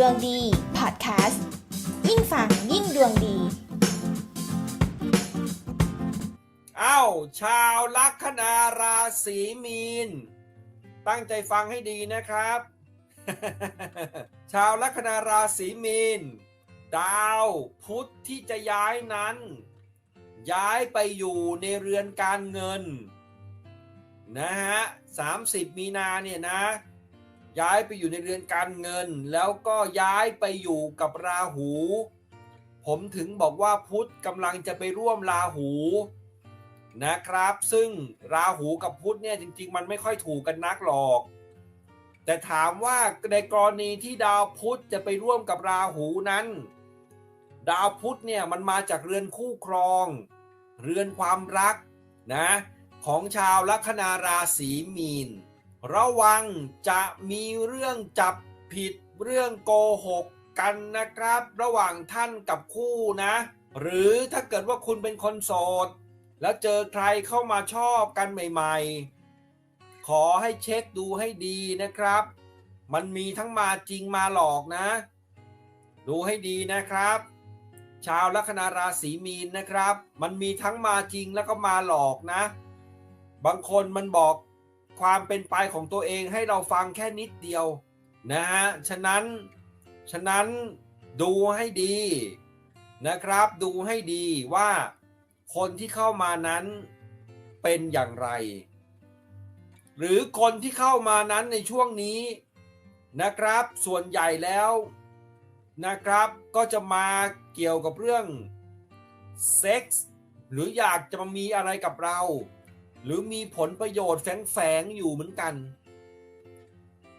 ดวงดี พอดแคสต์ ยิ่งฟังยิ่งดวงดี เอ้า ชาวลัคนาราศีมีน ตั้งใจฟังให้ดีนะครับ ชาวลัคนาราศีมีน ดาวพุธที่จะย้ายนั้น ย้ายไปอยู่ในเรือนการเงิน นะฮะ 30 มีนาเนี่ยนะ ย้ายไปอยู่ในเรือนการเงิน แล้วก็ย้ายไปอยู่กับราหู ผมถึงบอกว่าพุธกำลังจะไปร่วมราหูนะครับ ซึ่งราหูกับพุธเนี่ยจริง ๆ มันไม่ค่อยถูกกันนักหรอก แต่ถามว่าในกรณีที่ดาวพุธจะไปร่วมกับราหูนั้น ดาวพุธเนี่ยมันมาจากเรือนคู่ครอง เรือนความรักนะของชาวลัคนาราศีมีน ระวังจะมีเรื่องจับผิดเรื่องโกหกกันนะครับ ระหว่างท่านกับคู่นะ หรือถ้าเกิดว่าคุณเป็นคนโสด แล้วเจอใครเข้ามาชอบกันใหม่ ๆ ขอให้เช็คดูให้ดีนะครับ มันมีทั้งมาจริงมาหลอกนะ ดูให้ดีนะครับ ชาวลัคนาราศีมีนนะครับ มันมีทั้งมาจริงแล้วก็มาหลอกนะ บางคนมันบอก ความเป็นไปของตัวเองให้เราฟังแค่นิดเดียวนะฮะ ฉะนั้น ฉะนั้นดูให้ดีนะครับ ดูให้ดีว่าคนที่เข้ามานั้นเป็นอย่างไร หรือคนที่เข้ามานั้นในช่วงนี้นะครับ ส่วนใหญ่แล้วนะครับก็จะมาเกี่ยวกับเรื่องเซ็กส์หรืออยากจะมามีอะไรกับเรา หรือมีผลประโยชน์แฝงๆอยู่เหมือนกัน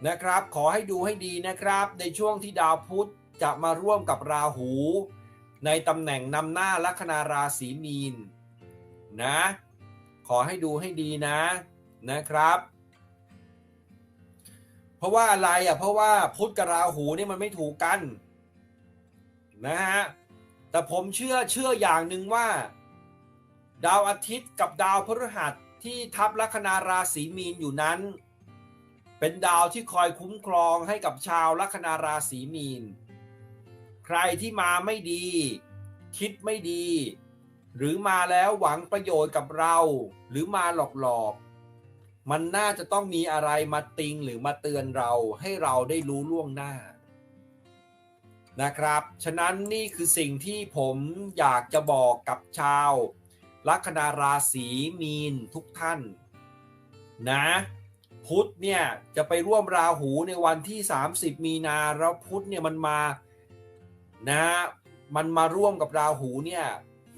นะครับ ขอให้ดูให้ดีนะครับ ในช่วงที่ดาวพุธจะมาร่วมกับราหู ในตำแหน่งนำหน้าลัคนาราศีมีนนะ ขอให้ดูให้ดีนะนะครับ เพราะว่าอะไรอะเพราะว่าพุธกับราหูนี่มันไม่ถูกกันนะฮะแต่ผมเชื่อเชื่ออย่างหนึ่งว่า ดาวอาทิตย์กับดาวพฤหัส ที่ทับลัคนาราศีมีนอยู่นั้น เป็นดาวที่คอยคุ้มครองให้กับชาวลัคนาราศีมีน ใครที่มาไม่ดี คิดไม่ดี หรือมาแล้วหวังประโยชน์กับเรา หรือมาหลอกๆมันน่าจะต้องมีอะไรมาติงหรือมาเตือนเราให้เราได้รู้ล่วงหน้านะครับ ฉะนั้นนี่คือสิ่งที่ผมอยากจะบอกกับชาว ลัคนาราศีมีนทุกท่าน นะ พุธเนี่ยจะไปร่วมราหูในวันที่ 30 มีนาแล้วพุธเนี่ยมันมานะมันมาร่วมกับราหูเนี่ย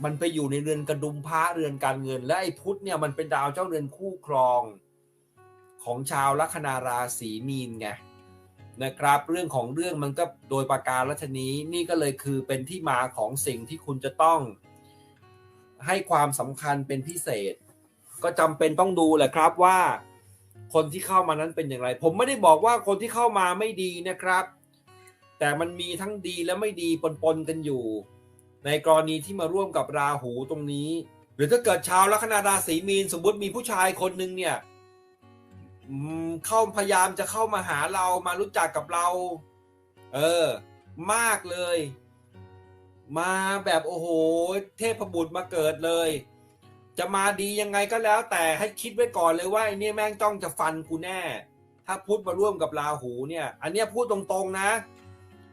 มันไปอยู่ในเรือนกระดุมพระเรือนการเงิน และไอ้พุธเนี่ยมันเป็นดาวเจ้าเรือนคู่ครองของชาวลัคนาราศีมีนไงนะครับ เรื่องของเรื่องมันก็โดยประการลัชนี้นี่ก็เลยคือเป็นที่มาของสิ่งที่คุณจะต้อง ให้ความสำคัญเป็นพิเศษ ก็จำเป็นต้องดูแหละครับว่า คนที่เข้ามานั้นเป็นอย่างไร ผมไม่ได้บอกว่าคนที่เข้ามาไม่ดีนะครับ แต่มันมีทั้งดีและไม่ดีปนๆกันอยู่ ในกรณีที่มาร่วมกับราหูตรงนี้ หรือถ้าเกิดชาวลัคนาราศีมีนสมมติมีผู้ชายคนหนึ่งเนี่ยเข้าพยายามจะเข้ามาหาเรามารู้จักกับเรา เออ มากเลย มาแบบโอ้โห เทพบุตรมาเกิดเลย จะมาดียังไงก็แล้ว แต่ให้คิดไว้ก่อนเลยว่าไอ้นี่แม่งต้องจะฟันกูแน่ ถ้าพุทธมาร่วมกับราหูเนี่ย อันเนี้ยพูดตรงๆนะ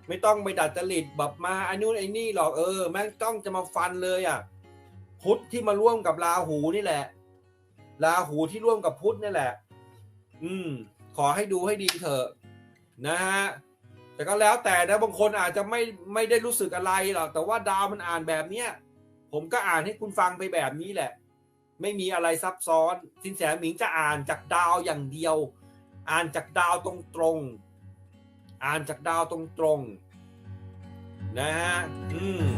ไม่ต้องไปดัดจริตแบบมาไอ้นู่นไอ้นี่หรอกเออ แม่งต้องจะมาฟันเลยอะพุทธที่มาร่วมกับราหูนี่แหละราหูที่ร่วมกับพุทธนี่แหละ อืม ขอให้ดูให้ดีเถอะนะฮะ แต่ก็แล้วแต่นะบางคนอาจจะไม่ไม่ได้รู้สึกอะไรหรอกแต่ว่าดาวมันอ่านแบบเนี้ยผมก็อ่านให้คุณฟังไปแบบนี้แหละ ไม่มีอะไรซับซ้อน สินแสหมิงจะอ่านจากดาวอย่างเดียว อ่านจากดาวตรงตรงๆอ่านจากดาวตรงตรงๆนะฮะอืม